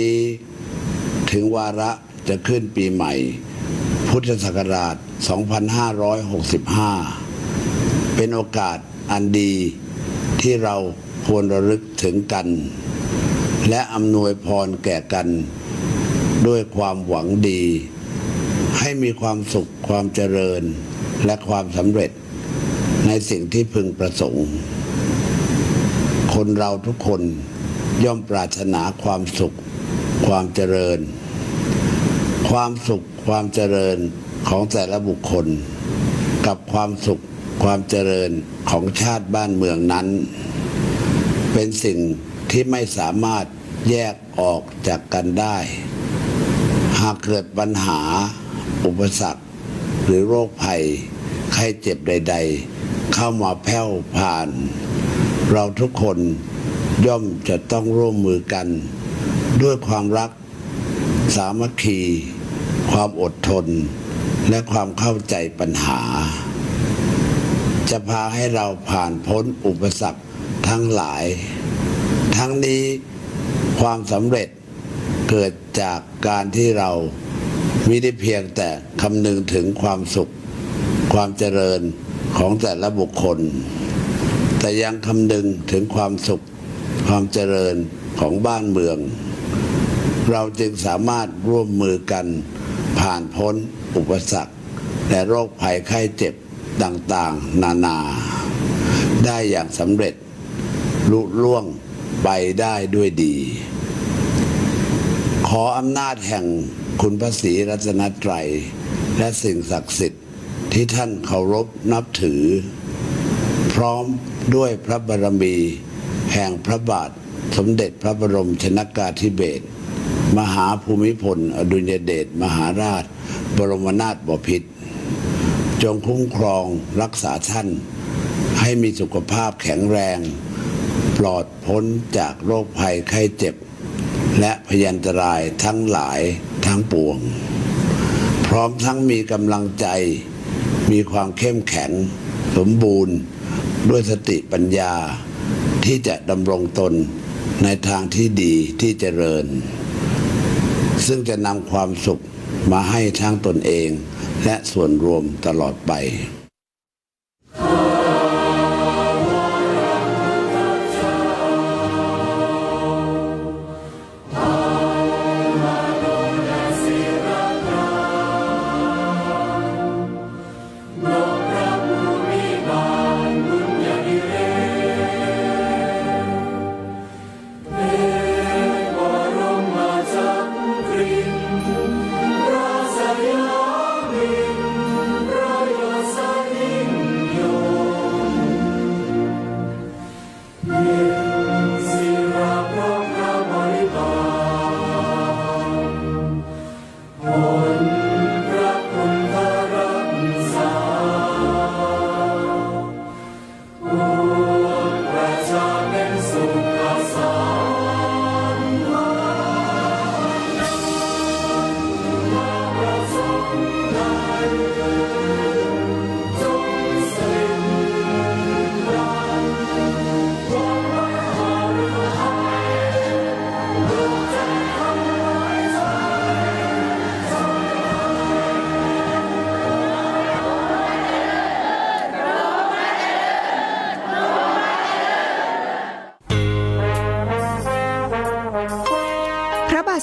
นี้ถึงวาระจะขึ้นปีใหม่ พุทธศักราช 2565 เป็นโอกาสอันดีที่เราควรระลึกถึงกัน และอำนวยพรแก่กัน ด้วยความหวังดี ให้มีความสุขความเจริญและความสำเร็จในสิ่งที่พึงประสงค์ คนเราทุกคนย่อมปรารถนาความสุข ความเจริญ ความสุขความเจริญของแต่ละบุคคล กับความสุขความเจริญของชาติบ้านเมืองนั้น เป็นสิ่งที่ไม่สามารถแยกออกจากกันได้ หากเกิดปัญหา อุปสรรค หรือโรคภัยไข้เจ็บใด ๆ เข้ามาแผ่วผ่าน เราทุกคนย่อมจะต้องร่วมมือกัน ด้วยความรัก สามัคคี ความอดทน และความเข้าใจปัญหา จะพาให้เราผ่านพ้นอุปสรรคทั้งหลาย ทั้งนี้ความสำเร็จเกิดจากการที่เราไม่ได้เพียงแต่คำนึงถึงความสุข ความเจริญของแต่ละบุคคล แต่ยังคำนึงถึงความสุข ความเจริญของบ้านเมือง เราจึงสามารถร่วมมือกันผ่านพ้นอุปสรรค และโรคภัยไข้เจ็บต่างๆ นานา ได้อย่างสำเร็จ ลุล่วงไปได้ด้วยดี ขออำนาจแห่งคุณพระศรีรัตนตรัย และสิ่งศักดิ์สิทธิ์ที่ท่านเคารพนับถือ พร้อมด้วยพระบารมี แห่งพระบาทสมเด็จพระบรมชนากาธิเบศร มหาภูมิพล อดุลยเดชมหาราช บรมนาถบพิตรจงคุ้มครองรักษาท่าน ให้มีสุขภาพแข็งแรง ปลอดพ้นจากโรคภัยไข้เจ็บ และพยันตรายทั้งหลายทั้งปวง พร้อมทั้งมีกำลังใจ มีความเข้มแข็ง สมบูรณ์ ด้วยสติปัญญาที่จะดำรงตนในทางที่ดีที่เจริญ ซึ่งจะนำความสุขมาให้ทั้งตนเอง และส่วนรวมตลอดไป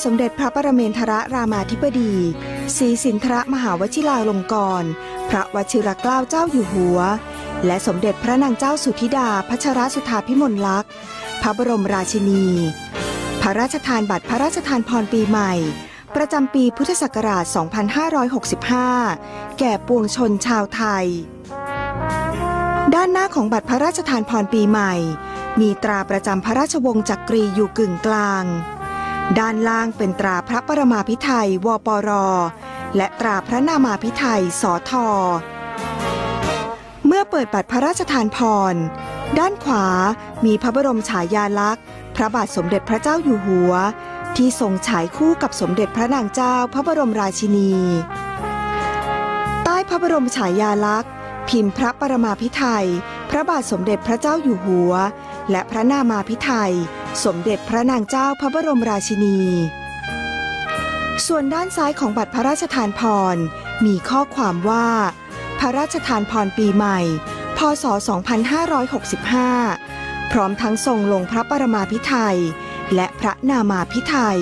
สมเด็จพระประเมนทรรามาธิบดีศรีสินทรมหาวชิราลงกรณ์พระวชิรเกล้าเจ้าอยู่หัว และสมเด็จพระนางเจ้าสุธิดาพัชรสุธาพิมลลักษณ์ พระบรมราชินี พระราชทานบัตรพระราชทานพรปีใหม่ ประจำปีพุทธศักราช 2565 แก่ปวงชนชาวไทย ด้านหน้าของบัตรพระราชทานพรปีใหม่ มีตราประจำพระราชวงศ์จักรีอยู่กึ่งกลาง ด้านล่างเป็นตราพระประมาพิไทยวปร และตราพระนามาพิไทยสท เมื่อเปิดบัตรพระราชทานพร ด้านขวามีพระบรมฉายาลักษณ์ พระบาทสมเด็จพระเจ้าอยู่หัว ที่ทรงฉายคู่กับสมเด็จพระนางเจ้าพระบรมราชินี ใต้พระบรมฉายาลักษณ์ พิมพ์พระประมาพิไทยพระบาทสมเด็จพระเจ้าอยู่หัว และพระนามาพิไทย สมเด็จพระนางเจ้าพระบรมราชินี ส่วนด้านซ้ายของบัตรพระราชทานพร มีข้อความว่า พระราชทานพรปีใหม่ พศ 2565 พร้อมทั้งทรงลงพระปรมาพิไทยและพระนามาพิไทย